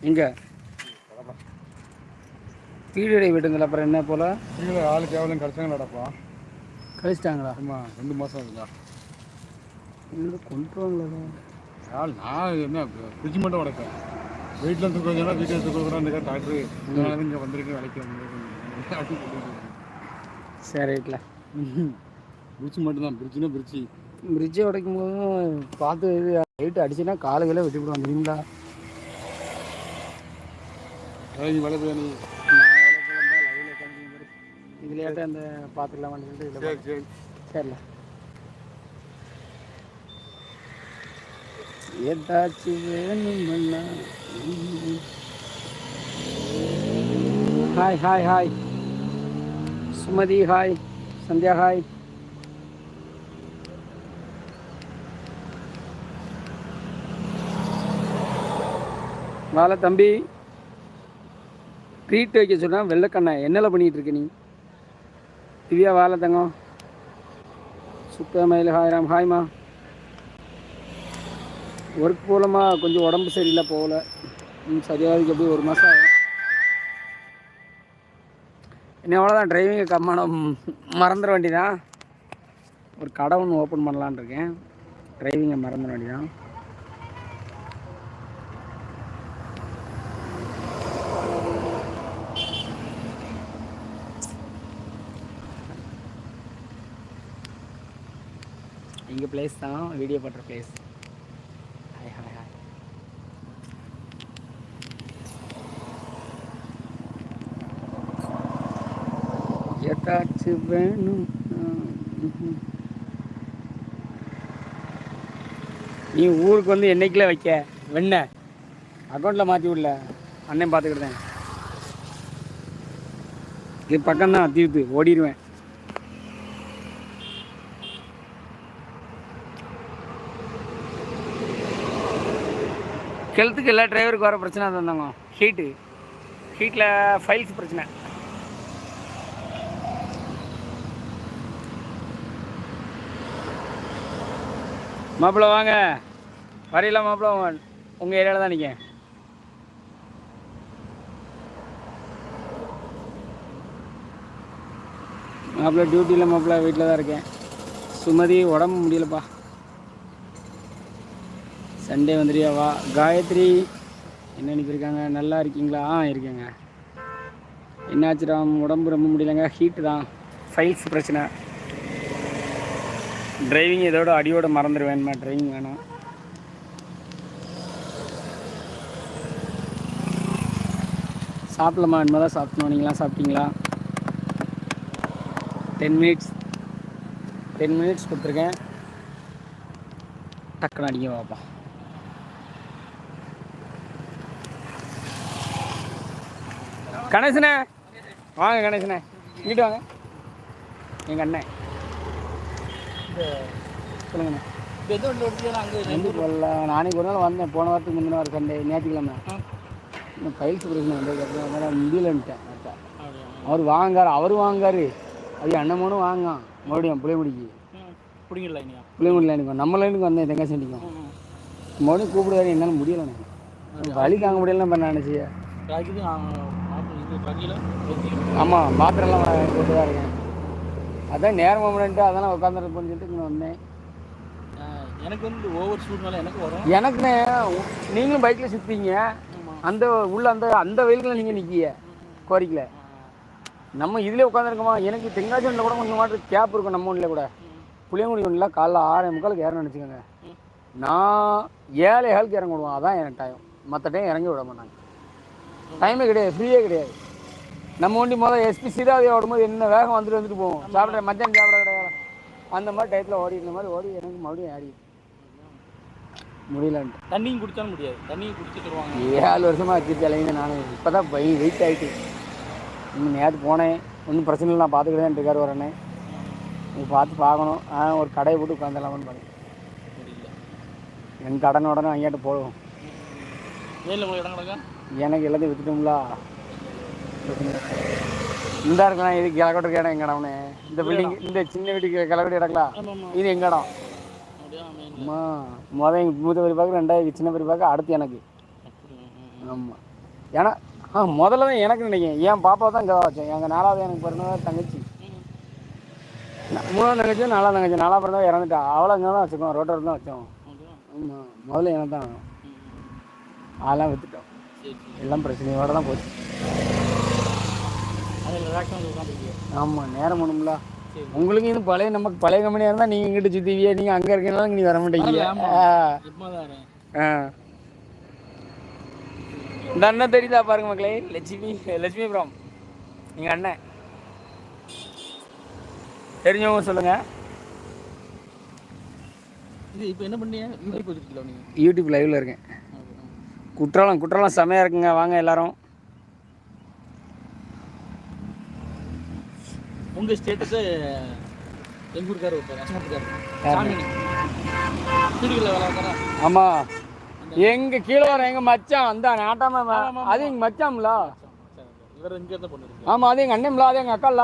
எங்கே கீழடை விட்டுங்களா அப்புறம் என்ன போல்? கீழே ஆளு கேவலம் கிடச்சாங்க நடப்பா கழிச்சிட்டாங்களா ஆமாம் ரெண்டு மாதம் இருக்குதா இல்லை கொண்டு வாங்களா ஆள் நான் என்ன ஃப்ரிட்ஜ் மட்டும் உடைப்பேன். வீட்டில் தூக்க வந்தா வீட்டில் தூக்க கூட அந்த டாக்டர் இங்கே வந்திருக்கு வேலைக்கு வந்து சரி ரைட்டில் பிரிட்ஜ் மட்டும் தான் பிரிட்ஜ்னா பிரிட்ஜி. பிரிட்ஜை உடைக்கும் போதும் பார்த்து லைட்டு அடிச்சுன்னா காலுகளை வெட்டி விடுவாங்க தெரியுங்களா வேலை வேலை போய் நீ அந்த பார்த்துக்கலாமான்னு சொல்லிட்டு சரி ஏதாச்சும் வேணுமண்ணா hi hi hi. Sumathi hi. Sandhya hi. வாழ தம்பி. ட்ரீட் வைக்க சொன்னால் வெள்ளைக்கண்ணா என்னல பண்ணிட்டு இருக்க நீ? திவ்யா வாழ தங்கம். சுத்தமயில் ஹாய் ராம் ஹாய்மா ஒர்க் போகலமா கொஞ்சம் உடம்பு சரியில்லை போகல சரியாக சரியாகிறதுக்கு எப்படி ஒரு மாதம் ஆகும். என்ன அவ்வளோதான் டிரைவிங்கை கம்மான மறந்துட வேண்டியதான் ஒரு கடை ஒன்று ஓப்பன் பண்ணலான்னு இருக்கேன். டிரைவிங்கை மறந்துட வேண்டியதான் இங்கே பிளேஸ் தான் வீடியோ பண்ணுற பிளேஸ் ஹாய் ஹாய் ஹாய் ஏதாச்சும் வேணும்? நீ ஊருக்கு வந்து என்னைக்குல வைக்க? வெண்ண? அக்கௌண்ட்டில் மாற்றி விடல. அண்ணன் பார்த்துக்கிட்டேன் இது பக்கம்தான் தீர்த்து ஓடிடுவேன் ஹெல்த்துக்கு எல்லா டிரைவருக்கு வர பிரச்சனை தந்தாங்க. ஹீட்டு ஹீட்டில் ஃபைல்ஸ் பிரச்சனை. மாப்பிள்ள வாங்க. வரையில மாப்பிள்ள உங்கள் ஏரியாவில் தான் நிற்க மாப்பிள்ள டியூட்டியில் மாப்பிள்ள வீட்டில் தான் இருக்கேன். சுமதி உடம்பு முடியலப்பா. சண்டே வந்துடுறியா வா. காயத்ரி என்ன அனுப்பியிருக்காங்க நல்லா இருக்கீங்களா? ஆ இருக்கேங்க. என்னாச்சு ராம்? உடம்பு ரொம்ப முடியலங்க. ஹீட்டு தான். ஃபைல்ஸ் பிரச்சனை. டிரைவிங் இதோட அடியோட மறந்துடுவேன்மா டிரைவிங் வேணும். சாப்பிடலாமா? இனிமேல் தான் சாப்பிடணும். நீங்களாம் சாப்பிட்டீங்களா? டென் மினிட்ஸ் டென் மினிட்ஸ் கொடுத்துருக்கேன். டக்குன்னு அடிக்க வாப்பா. கணேசனே. வாங்க கணேசனே. இங்கிட்டு வாங்க. எங்கள் அண்ணன் சொல்லுங்கண்ணே. நானே ஒரு நாள் வந்தேன். போன வாரத்துக்கு முந்தின வாரம் சண்டே ஞாயிற்றுக்கிழமை. இன்னும் ஃபைல்ஸ் பிரச்சனை வந்ததுக்கப்புறம் அதனால் முடியலன்ட்டேன். அவர் வாங்காரு அவர் வாங்காரு. அது அண்ணமோனும் வாங்க மறுபடியும் புளியமுடிக்கு பிடிங்கல இனியா புளியமுடி லைனுக்கு நம்ம லைனுக்கு வந்தேன் தெங்காசி வண்டிக்கும் மறுபடியும் கூப்பிடுவாரு என்னால் முடியல வலி தாங்க முடியலன்னு பண்ண நினச்சி ராக்கிது இது ட்ரக்கில் ஆமாம் மாத்திரெல்லாம் போட்டு தான் இருக்கேன். அதான் நேரம் மூமெண்ட்டு அதெல்லாம் உட்காந்துருப்போம்னு சொல்லிட்டு இங்கே வந்தேன். எனக்கு வந்து ஓவர் ஷூட்னால எனக்கு வரும். எனக்குன்னு நீங்களும் பைக்கில் சுற்றுவீங்க அந்த உள்ள அந்த அந்த வெயிலுக்குள்ள நீங்கள் நிற்கிய கோரிக்கல நம்ம இதிலே உட்காந்துருக்கோமா எனக்கு தெங்காச்சூரில் கூட கொஞ்சம் மாட்டு கேப் இருக்கும் நம்ம ஒன்றில் கூட. புளியங்குடி ஒன்றில் காலைல ஆறே முக்காலுக்கு ஏறணும்னு வச்சுக்கோங்க. நான் ஏழை ஏழுக்கு இறங்க விடுவோம் அதான் எனக்கு டைம் மற்ற டைம் இறங்கி விட மாட்டாங்க. டைமே கிடையாது ஃப்ரீயே கிடையாது. நம்ம வண்டி முதல்ல எஸ்பி சீராவதியாக ஓடும்போது என்ன வேகம் வந்துட்டு வந்துட்டு போவோம் சாப்பிட மத்தியானம் சாப்பிட கிடையாது அந்த மாதிரி டயத்தில் ஓடி இந்த மாதிரி ஓடி எனக்கு மறுபடியும் ஆடி. முடியலன்ட்டு. தண்ணியும் குடிச்சாலும் முடியாது. தண்ணியும் குடிச்சு தருவாங்க ஏழு வருஷமாக வச்சுருக்கலைங்க நான். இப்போ தான் பை வெயிட் ஆகிட்டு இன்னும் நேற்று போனேன். ஒன்றும் பிரச்சனை இல்லை நான் பார்த்துக்கிட்டே இருக்காரு வரேனே நீ பார்த்து பார்க்கணும் ஆ ஒரு கடையை போட்டு உட்காந்துடலாமான்னு பண்ணி என் கடன் உடனே அங்கேட்டு போடுவோம். எனக்கு எல்லாத்தையும் விற்றுட்டோம்ல இந்த இருக்கலாம் இது கிழக்கோட்டு இடம் எங்க இடம்னு இந்த பில்டிங் இந்த சின்ன வீட்டுக்கு கிழக்கோட்டு ஆமாம் இது எங்க இடம் அம்மா மொதல் எங்கள் மூத்த பெரிய பார்க்க ரெண்டாவது சின்ன பெரிய பார்க்க அடுத்து எனக்கு. ஆமாம் ஏன்னா ஆ முதல்ல தான் எனக்கு நினைக்கிறேன். என் பாப்பா தான் இங்கே வச்சோம் எங்கள் நாலாவது எனக்கு பிறந்தவ தங்கச்சி. மூணாவது தங்கச்சி நாலாவது தங்கச்சி. நாலாவது பிறந்தவ இறந்துட்டா. அவளை இங்கே தான் வச்சுக்கோம் ரோட்டர் தான் வச்சோம். ஆமாம் முதல்ல எனக்கு தான். அதெல்லாம் விற்றுட்டோம் எல்லாம் பிரச்சனையோட தான் போச்சு. ஆமாம் நேரம் சரி. உங்களுக்கு இது பழைய நமக்கு பழைய கம்பெனியாக இருந்தால் நீங்கள் இங்கிட்டு சுற்றுவியே நீங்கள் அங்கே இருக்கனால நீ வர மாட்டேங்க. ஆ. இந்த அண்ணன் தெரியுதா பாருங்க மக்களே? லட்சுமி லட்சுமிபுரம் எங்கள் அண்ணன். தெரிஞ்சவங்க சொல்லுங்க. இது இப்போ என்ன பண்ணீங்க? நீங்கள் யூடியூப் லைவ்ல இருக்கேன். குற்றாலம் குற்றாலம் செமையாக இருக்குங்க. வாங்க எல்லாரும். உங்கள் ஸ்டேட்டஸு எங்கள் ஊருக்கார ஒருத்தர் ஆமாம் எங்க கீழே வர எங்க மச்சான் அந்த நாட்டாம. அது எங்க மச்சான்ல? இவர் இங்கே இருந்தால் பண்ணிருக்கு ஆமா அது எங்க அண்ணன்ல அது எங்க அக்கால?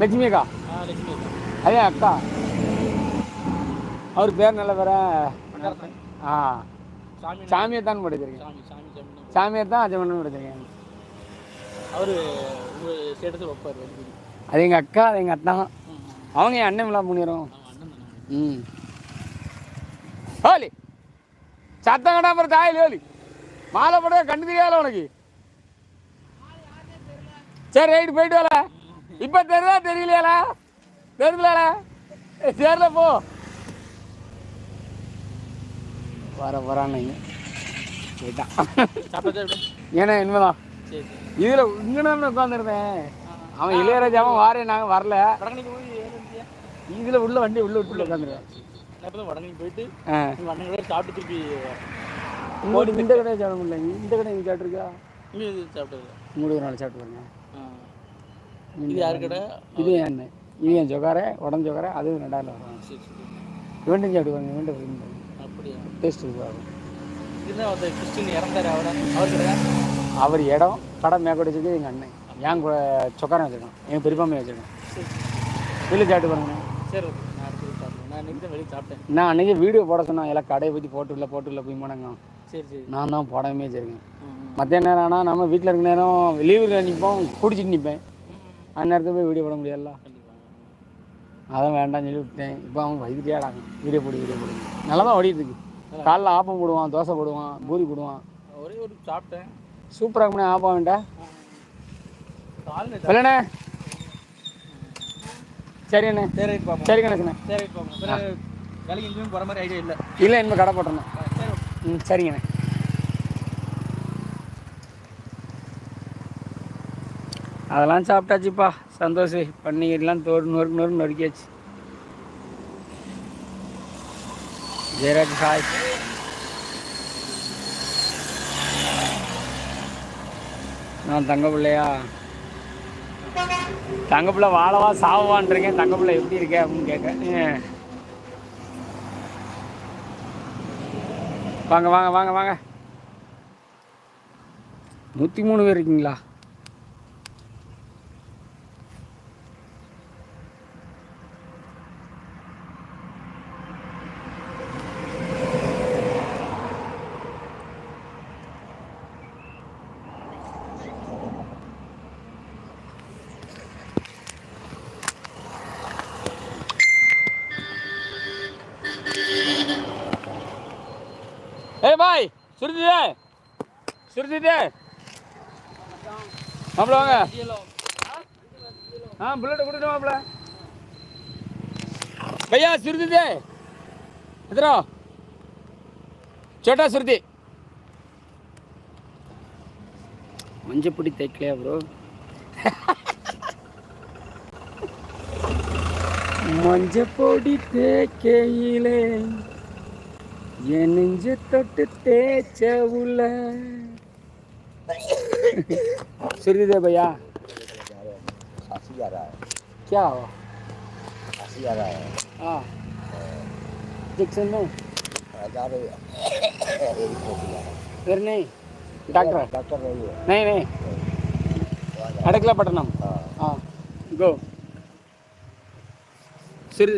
லட்சுமி அக்கா. அது அக்கா. அவர் பேர் நல்ல பேர? ஆ. சாமியை தான் படிச்சிருக்கேன் சாமி சாமி சாமி சாமியை தான் அஜமன் படிச்சிருக்கேன் அவர் ஸ்டேட்டஸை வைப்பார் அது எங்க அக்கா அது எங்க அத்தான் அவங்க என் அண்ணன் விழா பண்ணிடுறோம். தானே ம். ஹோலி. சத்தம் கடா அப்புறம் தாயில் ஹோலி. மாலை போட கண்டு தெரியாத உனக்கு. சரி ரைட்டு போயிட்டு வரல இப்போ தெரியுதா தெரியலையால தெரியுதுல தெரியல போ வர வரானுங்க. சாப்பிட்டா எப்படி? ஏன்னா இனிமேதான். இதில் இங்கே நான் உட்காந்துருந்தேன் அவன் இளையராஜாவும் வாரேன் நாங்கள் வரல. இதில் உள்ள வண்டி உள்ள விட்டு தான் வடகணிக்கு போயிட்டு சாப்பிட்டு திருப்பி இந்த கடையை சாப்பிட முடியல. இந்த கடை நீ சாப்பிட்ருக்கா சாப்பிட்டது மூணு நாள் சாப்பிட்டு இது யாரு கடை? இது என் அண்ணன். இது என் சொக்காரை உடம்பு சொக்காரை அதுவும் ரெண்டாயிரம் வரும் இவன்ட்டும் சாப்பிட்டு பாருங்க இவன்ட்டு அப்படியா டேஸ்ட் இருக்கும். இதுதான் அந்த கிறிஸ்டின் இறந்தாரு அவரை. இடம் கடை மேற்கொண்டு வச்சுருக்கு எங்கள் அண்ணன். என் கூட சொக்காரன் வச்சுருக்கான். என் பெரியப்பாமே வச்சுருக்கான். சரி. வெளியே சாப்பிட்டு பாருங்க சரி ஓகே. நான் அன்றைக்கி வீடியோ போட சொன்னேன் எல்லாம் கடையை பற்றி போட்டு இல்லை போட்டு இல்லை போய் மாட்டாங்க சரி சரி. நான் தான் போடாமே வச்சுருக்கேன். மத்திய நேரம் ஆனால் நம்ம வீட்டில் இருக்க நேரம் லீவில் நிற்போம் குடிச்சிட்டு நிற்பேன் அந்த நேரத்தில் போய் வீடியோ போட முடியாதுல்ல. அதான் வேண்டாம்னு சொல்லி விட்டேன் இப்போ அவன் வயிற்றுட்டேடாங்க வீடியோ போடு வீடியோ போடு. நல்லா தான் ஓடிட்டு இருக்கு. காலைல ஆப்பம் போடுவான் தோசை போடுவான் பூரி போடுவான். ஒரே ஒரு சாப்பிட்டேன். சூப்பராக இருக்குண்ணே ஆப்பம் வேண்டா இல்லைண்ணே சரி அண்ணே. சரி சரி கணக்குண்ணே. சரி வேலைக்கு எங்கேயும் போகிற மாதிரி ஐடியா இல்லை. இல்லை இனிமேல் கடை சரி ம் சரிங்கண்ணே. அதெல்லாம் சாப்பிட்டாச்சுப்பா. சந்தோஷ் பன்னீர்லாம் தோறு நொறுக்கு நொறுக்கு நொறுக்கியாச்சு. ஜெயராஜ் ஹாய் நான் தங்க பிள்ளையா? தங்க பிள்ளை வாழவா சாவவான் இருக்கேன். தங்க பிள்ளை எப்படி இருக்க அப்படின்னு கேட்க வாங்க வாங்க வாங்க வாங்க. நூற்றி மூணு பேர் இருக்கீங்களா? ஏ பாய் சுருதிதே சுருதிதே மாப்பிள வாங்க. ஆ புல்லட்டை கொடுத்துட்டு மாப்பிள. பையா சுருதிதே எத்தனோ? சோட்டா சுருதி மஞ்சப்பொடி தேய்க்கலையா ப்ரோ மஞ்சப்பொடி தேக்கையிலே என் நெஞ்ச தொட்டு தேய்ச்ச உள்ள सुरती दे भैया काशी आ रहा है क्या हुआ काशी आ रहा है हाँ जैक्सन में हजार फिर नहीं डॉक्टर डॉक्टर रही है नहीं नहीं अड़कला पटनम हाँ हाँ गो सिर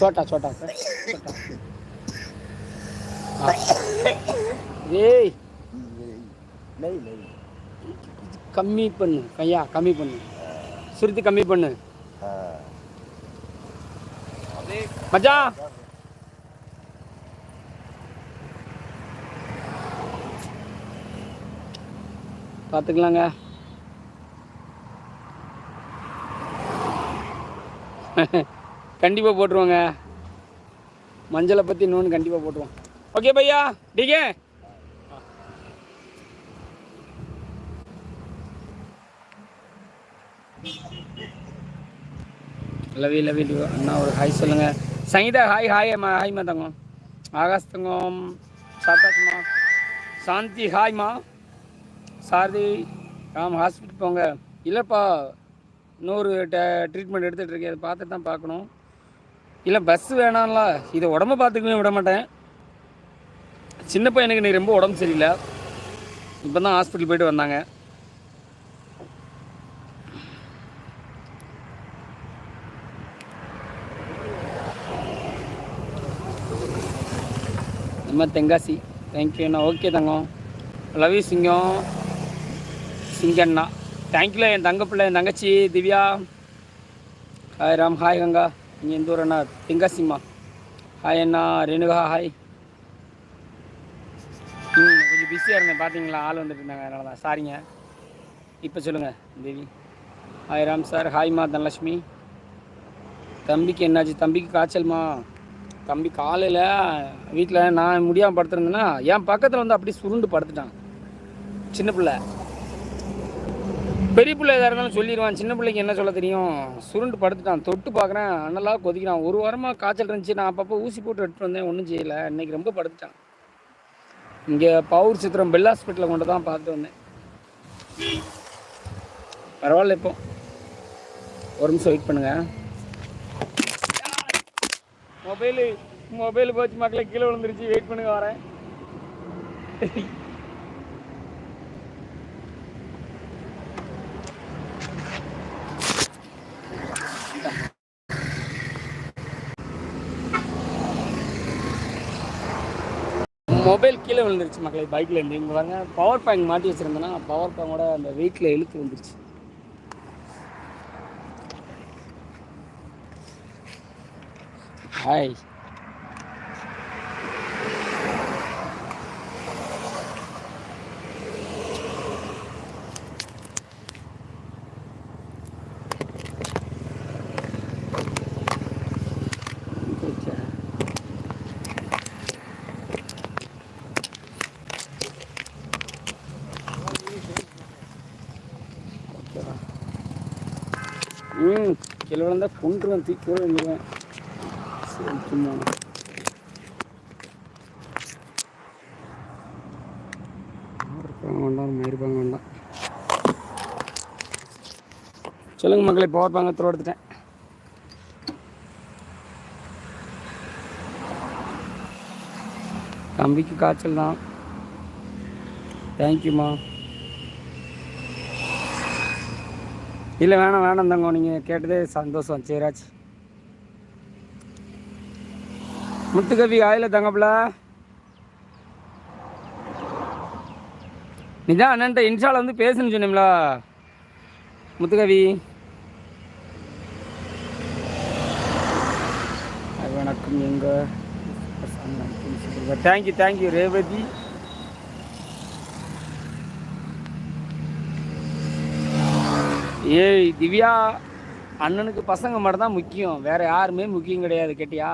சோட்டா சோட்டா சோட்டா. ஏய். கம்மி பண்ணு கையா கம்மி பண்ணு. சுருத்தி கம்மி பண்ணு. மச்சா. பார்த்துக்கலாங்க Hehe கண்டிப்பாக போட்டுருவோங்க. மஞ்சளை பற்றி இன்னொன்று கண்டிப்பாக போட்டுருவோம். ஓகே பையா? டிகே லவி லவி லவி அண்ணா ஒரு ஹாய் சொல்லுங்கள் சங்கீதா ஹாய் ஹாய் மா ஹாய்மா தங்கம். ஆகாஷ் தங்கம் சாத்தாஷ்மா சாந்தி ஹாய்மா சாரதி ராம் ஹாஸ்பிட்டல் போங்க. இல்லைப்பா இன்னொரு ட்ரீட்மெண்ட் எடுத்துகிட்ருக்கேன் அதை பார்த்துட்டு தான் பார்க்கணும். இல்லை பஸ் வேணாம்ல. இதை உடம்ப பார்த்துக்கவே விட மாட்டேன். சின்ன பையனுக்கு நீ ரொம்ப உடம்பு சரியில்லை. இப்போ தான் ஹாஸ்பிட்டல் போயிட்டு வந்தாங்க. நம்ம தென்காசி. தேங்க்யூண்ணா ஓகே தங்கம். லவ் யூ சிங்கம். சிங்கண்ணா தேங்க்யூல என் தங்க பிள்ளை என் தங்கச்சி திவ்யா. ஹாய் ராம். ஹாய் கங்கா. நீங்கள் எந்த ஊர் அண்ணா தென்காசிம்மா ஹாய் அண்ணா ரேணுகா ஹாய் ம் கொஞ்சம் பிஸியாக இருந்தேன். பார்த்தீங்களா ஆள் வந்துட்டு இருந்தாங்க. அதனால தான். சாரிங்க இப்போ சொல்லுங்கள் தேவி. ஹாய் ராம் சார் ஹாய்மா தனலட்சுமி. தம்பிக்கு என்னாச்சு? தம்பிக்கு காய்ச்சல்மா தம்பி காலையில் வீட்டில் நான் முடியாமல் படுத்துருந்தேன்னா என் பக்கத்தில் வந்து அப்படியே சுருண்டு படுத்துட்டான். சின்ன பிள்ளை. பெரிய பிள்ளை எதாக இருந்தாலும் சொல்லிடுவான். சின்ன பிள்ளைக்கு என்ன சொல்ல தெரியும்? சுருண்டு படுத்துட்டான். தொட்டு பார்க்குறேன். அண்ணலாக கொதிக்கிறான். ஒரு வாரமாக காய்ச்சல் இருந்துச்சு. நான் அப்பப்போ ஊசி போட்டு எடுத்துட்டு வந்தேன். ஒன்றும் செய்யலை. இன்னைக்கு ரொம்ப படுத்துட்டான். இங்கே பவுர் சித்திரம் பெல் ஹாஸ்பிட்டலில் கொண்டு தான் பார்த்து வந்தேன். பரவாயில்ல இப்போ. ஒரு நிமிஷம் வெயிட் பண்ணுங்கள் மொபைலு மொபைல் போச்சு மக்களை. கீழே விழுந்துருச்சு. வெயிட் பண்ணுங்க வரேன். மொபைல் கீழே விழுந்துருச்சு மக்களை பைக்கில் இருந்து இங்கே பாருங்க பவர் பேங்க் மாட்டி வச்சுருந்தேன்னா பவர் பேங்கோட அந்த வெயிட்டில் இழுத்து வந்துருச்சு ஹாய் ம் கீழே விழுந்தா கொண்டுருவேன் தூக்கி கீழே சரி சும்மா. இருப்பாங்க வேண்டாம் மயிருப்பாங்க வேண்டாம். சொல்லுங்க மக்களை பவர் பேங்க் த்ரோ எடுத்துட்டேன். தம்பிக்கு காய்ச்சல் தான். தேங்க்யூம்மா இல்லை வேணாம் வேணாம் தங்க நீங்கள் கேட்டதே சந்தோஷம் சரியாச்சு முத்துக்கவி ஆயில தங்கப்பில நீதான் அண்ணன்ட்ட இன்ஷால வந்து பேசுன்னு சொன்னீங்களா முத்துக்கவி வணக்கம் எங்க? Thank you thank you Revathi. ஏய் திவ்யா அண்ணனுக்கு பசங்க மட்டும் தான் முக்கியம். வேற யாருமே முக்கியம் கிடையாது கேட்டியா?